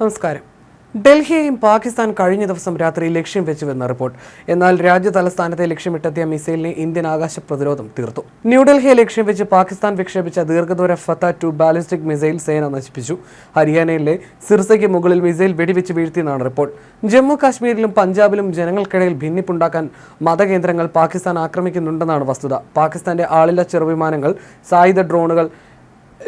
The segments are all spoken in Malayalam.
നമസ്കാരം. ഡൽഹിയെയും പാകിസ്ഥാൻ കഴിഞ്ഞ ദിവസം രാത്രി ലക്ഷ്യം വെച്ചുവെന്ന റിപ്പോർട്ട്. എന്നാൽ രാജ്യ തലസ്ഥാനത്തെ ലക്ഷ്യമിട്ടെത്തിയ മിസൈലിനെ ഇന്ത്യൻ ആകാശ പ്രതിരോധം തീർത്തു. ന്യൂഡൽഹിയെ ലക്ഷ്യം വെച്ച് പാകിസ്ഥാൻ വിക്ഷേപിച്ച ദീർഘദൂര ഫത്ത ടു ബാലിസ്റ്റിക് മിസൈൽ സേന നശിപ്പിച്ചു. ഹരിയാനയിലെ സിർസയ്ക്ക് മുകളിൽ മിസൈൽ വെടിവെച്ച് വീഴ്ത്തിയെന്നാണ് റിപ്പോർട്ട്. ജമ്മു കാശ്മീരിലും പഞ്ചാബിലും ജനങ്ങൾക്കിടയിൽ ഭിന്നിപ്പുണ്ടാക്കാൻ മതകേന്ദ്രങ്ങൾ പാകിസ്ഥാൻ ആക്രമിക്കുന്നുണ്ടെന്നാണ് വസ്തുത. പാകിസ്ഥാന്റെ ആളില്ല ചെറുവിമാനങ്ങൾ സായുധ ഡ്രോണുകൾ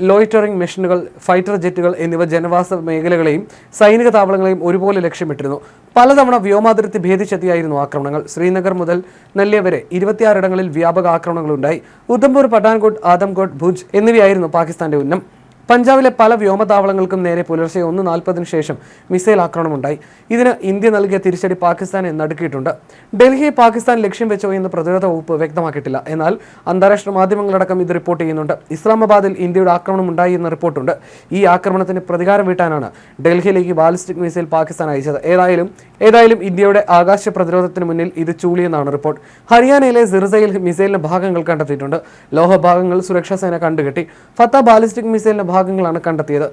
ലോയിറ്ററിംഗ് മെഷീനുകൾ ഫൈറ്റർ ജെറ്റുകൾ എന്നിവ ജനവാസ മേഖലകളെയും സൈനിക താവളങ്ങളെയും ഒരുപോലെ ലക്ഷ്യമിട്ടിരുന്നു. പലതവണ വ്യോമാതിർത്തി ഭേദിച്ചെത്തിയായിരുന്നു ആക്രമണങ്ങൾ. ശ്രീനഗർ മുതൽ നെല്ലിയ വരെ ഇരുപത്തിയാറിടങ്ങളിൽ വ്യാപക ആക്രമണങ്ങളുണ്ടായി. ഉദംപൂർ പഠാൻകോട്ട് ആദംകോട്ട് ഭുജ് എന്നിവയായിരുന്നു പാകിസ്ഥാന്റെ ഉന്നം. പഞ്ചാബിലെ പല വ്യോമതാവളങ്ങൾക്കും നേരെ പുലർച്ചെ ഒന്ന് നാൽപ്പതിനു ശേഷം മിസൈൽ ആക്രമണമുണ്ടായി. ഇതിന് ഇന്ത്യ നൽകിയ തിരിച്ചടി പാകിസ്ഥാനെ നടുക്കിയിട്ടുണ്ട്. ഡൽഹിയെ പാകിസ്ഥാൻ ലക്ഷ്യം വെച്ചോ എന്ന് പ്രതിരോധ വകുപ്പ് വ്യക്തമാക്കിയിട്ടില്ല. എന്നാൽ അന്താരാഷ്ട്ര മാധ്യമങ്ങളടക്കം ഇത് റിപ്പോർട്ട് ചെയ്യുന്നുണ്ട്. ഇസ്ലാമാബാദിൽ ഇന്ത്യയുടെ ആക്രമണം ഉണ്ടായി എന്ന റിപ്പോർട്ടുണ്ട് ഈ ആക്രമണത്തിന് പ്രതികാരം വീട്ടാനാണ് ഡൽഹിയിലേക്ക് ബാലിസ്റ്റിക് മിസൈൽ പാകിസ്ഥാൻ അയച്ചത്. ഏതായാലും ഏതായാലും ഇന്ത്യയുടെ ആകാശ പ്രതിരോധത്തിന് മുന്നിൽ ഇത് ചൂളിയെന്നാണ് റിപ്പോർട്ട് ഹരിയാനയിലെ സിർസയിൽ മിസൈലിന്റെ ഭാഗങ്ങൾ കണ്ടെത്തിയിട്ടുണ്ട്. ലോഹഭാഗങ്ങൾ സുരക്ഷാ സേന കണ്ടുകെട്ടി. ഫത്ത ബാലിസ്റ്റിക് മിസൈലിന്റെ ഭാഗങ്ങളാണ് കണ്ടെത്തിയത്.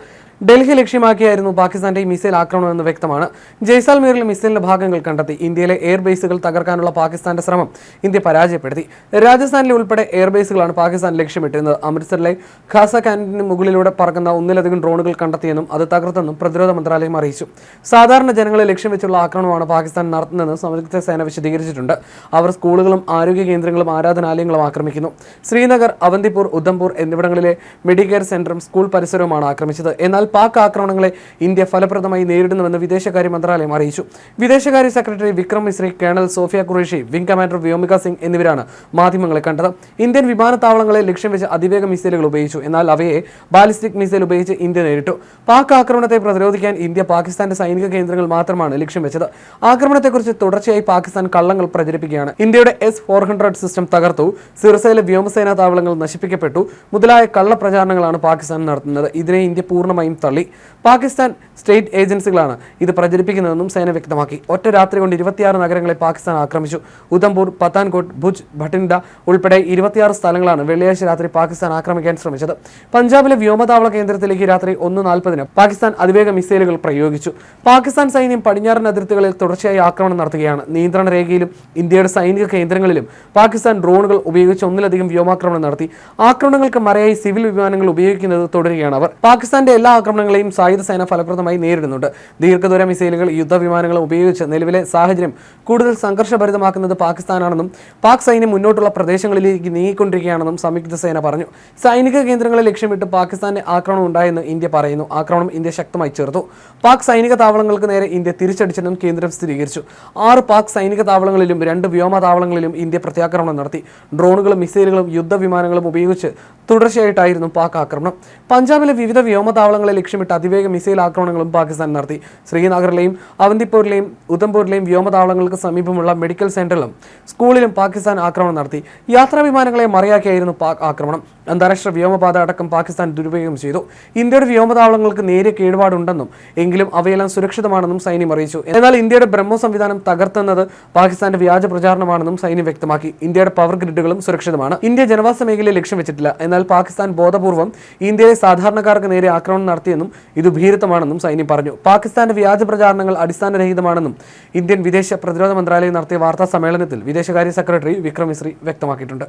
ഡൽഹി ലക്ഷ്യമാക്കിയായിരുന്നു പാകിസ്ഥാന്റെ ഈ മിസൈൽ ആക്രമണം എന്ന് വ്യക്തമാണ്. ജയ്സാൽമീറിൽ മിസൈലിന്റെ ഭാഗങ്ങൾ കണ്ടെത്തി. ഇന്ത്യയിലെ എയർ ബേസുകൾ തകർക്കാനുള്ള പാകിസ്ഥാന്റെ ശ്രമം ഇന്ത്യ പരാജയപ്പെടുത്തി. രാജസ്ഥാനിലെ ഉൾപ്പെടെ എയർ ബേസുകളാണ് പാകിസ്ഥാൻ ലക്ഷ്യമിട്ടിരുന്നത്. അമൃത്സറിലെ ഖാസ കാന്റീന് മുകളിലൂടെ പറക്കുന്ന ഒന്നിലധികം ഡ്രോണുകൾ കണ്ടെത്തിയെന്നും അത് തകർത്തെന്നും പ്രതിരോധ മന്ത്രാലയം അറിയിച്ചു. സാധാരണ ജനങ്ങളെ ലക്ഷ്യം വെച്ചുള്ള ആക്രമണമാണ് പാകിസ്ഥാൻ നടത്തുന്നതെന്ന് സംയുക്ത സേന വിശദീകരിച്ചിട്ടുണ്ട്. അവർ സ്കൂളുകളും ആരോഗ്യ കേന്ദ്രങ്ങളും ആരാധനാലയങ്ങളും ആക്രമിക്കുന്നു. ശ്രീനഗർ അവന്തിപൂർ ഉദ്ധംപൂർ എന്നിവിടങ്ങളിലെ മെഡിക്കെയർ സെന്ററും സ്കൂൾ പരിസരവുമാണ് ആക്രമിച്ചത്. എന്നാൽ പാക് ആക്രമണങ്ങളെ ഇന്ത്യ ഫലപ്രദമായി നേരിടുന്നുവെന്ന് വിദേശകാര്യ മന്ത്രാലയം അറിയിച്ചു. വിദേശകാര്യ secretary Vikram Misri colonel Sofiya Qureshi wing commander Vyomika Singh എന്നിവരാണ് മാധ്യമങ്ങളെ കണ്ടത്. ഇന്ത്യൻ വിമാനത്താവളങ്ങളെ ലക്ഷ്യം വെച്ച് അതിവേഗ മിസൈലുകൾ ഉപയോഗിച്ചു. എന്നാൽ അവയെ ബാലിസ്റ്റിക് മിസൈൽ ഉപയോഗിച്ച് ഇന്ത്യ നേരിട്ടു. പാക് ആക്രമണത്തെ പ്രതിരോധിക്കാൻ ഇന്ത്യ പാകിസ്ഥാന്റെ സൈനിക കേന്ദ്രങ്ങൾ മാത്രമാണ് ലക്ഷ്യം വെച്ചത്. ആക്രമണത്തെക്കുറിച്ച് തുടർച്ചയായി പാകിസ്ഥാൻ കള്ളങ്ങൾ പ്രചരിപ്പിക്കുകയാണ്. ഇന്ത്യയുടെ എസ് ഫോർ ഹൺഡ്രഡ് സിസ്റ്റം തകർത്തു. സിർസയിലെ വ്യോമസേനാ താവളങ്ങൾ നശിപ്പിക്കപ്പെട്ടു. മുതലായ കള്ളപ്രചാരണങ്ങളാണ് പാകിസ്ഥാൻ നടത്തുന്നത്. ഇതിനെ ഇന്ത്യ പൂർണമായും തള്ളി. പാകിസ്ഥാൻ സ്റ്റേറ്റ് ഏജൻസികളാണ് ഇത് പ്രചരിപ്പിക്കുന്നതെന്നും സേന വ്യക്തമാക്കി. ഒറ്റ രാത്രി കൊണ്ട് ഇരുപത്തിയാറ് നഗരങ്ങളെ പാകിസ്ഥാൻ ആക്രമിച്ചു. ഉധംപൂർ പത്താൻകോട്ട് ഭുജ് ഭട്ടിൻഡ ഉൾപ്പെടെ ഇരുപത്തിയാറ് സ്ഥലങ്ങളാണ് വെള്ളിയാഴ്ച രാത്രി പാകിസ്ഥാൻ ആക്രമിക്കാൻ ശ്രമിച്ചത്. പഞ്ചാബിലെ വ്യോമതാവള കേന്ദ്രത്തിലേക്ക് രാത്രി ഒന്ന് നാൽപ്പതിന് പാകിസ്ഥാൻ അതിവേഗ മിസൈലുകൾ പ്രയോഗിച്ചു. പാകിസ്ഥാൻ സൈന്യം പടിഞ്ഞാറൻ അതിർത്തികളിൽ തുടർച്ചയായി ആക്രമണം നടത്തുകയാണ്. നിയന്ത്രണ രേഖയിലും ഇന്ത്യയുടെ സൈനിക കേന്ദ്രങ്ങളിലും പാകിസ്ഥാൻ ഡ്രോണുകൾ ഉപയോഗിച്ച് ഒന്നിലധികം വ്യോമാക്രമണം നടത്തി. ആക്രമണങ്ങൾക്ക് മറയായി സിവിൽ വിമാനങ്ങൾ ഉപയോഗിക്കുന്നത് തുടരുകയാണ് അവർ. പാകിസ്ഥാന്റെ എല്ലാ ആക്രമണങ്ങളെയും സായുധ സേന ഫലപ്രദമായി നേരിടുന്നുണ്ട്. ദീർഘദൂര മിസൈലുകൾ യുദ്ധവിമാനങ്ങൾ ഉപയോഗിച്ച് നിലവിലെ സാഹചര്യം കൂടുതൽ സംഘർഷഭരിതമാക്കുന്നത് പാകിസ്ഥാനാണെന്നും പാക് സൈന്യം മുന്നോട്ടുള്ള പ്രദേശങ്ങളിലേക്ക് നീങ്ങിക്കൊണ്ടിരിക്കുകയാണെന്നും സംയുക്ത സേന പറഞ്ഞു. സൈനിക കേന്ദ്രങ്ങളെ ലക്ഷ്യമിട്ട് പാകിസ്ഥാന്റെ ആക്രമണം ഉണ്ടായെന്ന് ഇന്ത്യ പറയുന്നു. ആക്രമണം ഇന്ത്യ ശക്തമായി ചേർത്തു പാക് സൈനിക താവളങ്ങൾക്ക് നേരെ ഇന്ത്യ തിരിച്ചടിച്ചെന്നും കേന്ദ്രം സ്ഥിരീകരിച്ചു. ആറ് പാക് സൈനിക താവളങ്ങളിലും രണ്ട് വ്യോമ താവളങ്ങളിലും ഇന്ത്യ പ്രത്യാക്രമണം നടത്തി. ഡ്രോണുകളും മിസൈലുകളും യുദ്ധവിമാനങ്ങളും ഉപയോഗിച്ച് തുടർച്ചയായിട്ടായിരുന്നു പാക് ആക്രമണം. പഞ്ചാബിലെ വിവിധ വ്യോമതാവളങ്ങളെ ലക്ഷ്യമിട്ട് അതിവേഗ മിസൈൽ ആക്രമണങ്ങളും പാകിസ്ഥാൻ നടത്തി. ശ്രീനഗറിലെയും അവന്തിപ്പൂരിലെയും ഉധംപൂരിലെയും വ്യോമതാവളങ്ങൾക്ക് സമീപമുള്ള മെഡിക്കൽ സെന്ററിലും സ്കൂളിലും പാകിസ്ഥാൻ ആക്രമണം നടത്തി. യാത്രാ വിമാനങ്ങളെ മറിയാക്കിയായിരുന്നു പാക് ആക്രമണം. അന്താരാഷ്ട്ര വ്യോമപാത അടക്കം പാകിസ്ഥാൻ ദുരുപയോഗം ചെയ്തു. ഇന്ത്യയുടെ വ്യോമതാവളങ്ങൾക്ക് നേരിയ കേടുപാടുണ്ടെന്നും എങ്കിലും അവയെല്ലാം സുരക്ഷിതമാണെന്നും സൈന്യം അറിയിച്ചു. എന്നാൽ ഇന്ത്യയുടെ ബ്രഹ്മോ സംവിധാനം തകർത്തുന്നത് പാകിസ്ഥാന്റെ വ്യാജ പ്രചാരണമാണെന്നും സൈന്യം വ്യക്തമാക്കി. ഇന്ത്യയുടെ പവർ ഗ്രിഡുകളും സുരക്ഷിതമാണ്. ഇന്ത്യ ജനവാസ മേഖലയെ ലക്ഷ്യം വെച്ചിട്ടില്ല. എന്നാൽ പാകിസ്ഥാൻ ബോധപൂർവം ഇന്ത്യയിലെ സാധാരണക്കാർക്ക് നേരെ ആക്രമണം നടത്തിയെന്നും ഇത് ഭീരുത്വമാണെന്നും സൈന്യം പറഞ്ഞു. പാകിസ്ഥാന്റെ വ്യാജ പ്രചാരണങ്ങൾ അടിസ്ഥാനരഹിതമാണെന്നും ഇന്ത്യൻ വിദേശ പ്രതിരോധ മന്ത്രാലയം നടത്തിയ വാർത്താ സമ്മേളനത്തിൽ വിദേശകാര്യ സെക്രട്ടറി വിക്രം മിശ്രി വ്യക്തമാക്കിയിട്ടുണ്ട്.